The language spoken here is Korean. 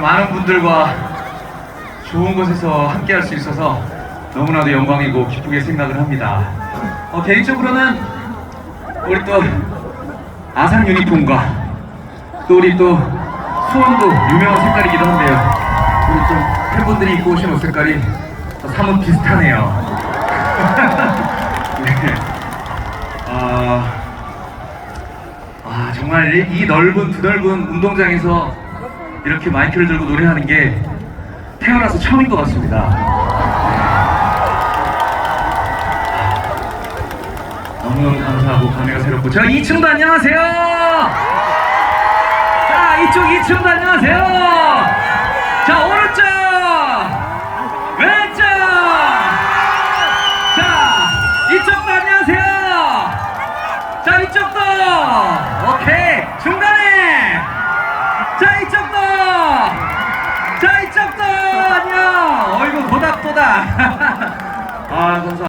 많은 분들과 좋은 곳에서 함께 할 수 있어서 너무나도 영광이고 기쁘게 생각을 합니다. 어, 개인적으로는 우리 또 아산 유니폼과 또 우리 또 수원도 유명한 색깔이기도 한데요. 우리 좀 팬분들이 입고 오신 옷 색깔이 또 사뭇 비슷하네요. 아, 정말 이, 이 넓은 드넓은 운동장에서 이렇게 마이크를 들고 노래하는 게 태어나서 처음인 것 같습니다. 너무너무 감사하고 감회가 새롭고 저 2층도 안녕하세요. 자 이쪽 2층도 안녕하세요. 자 오른 오케이 중간에. 자 이쪽도. 자 이쪽도. 안녕. 어이구 도닥도닥 아 감사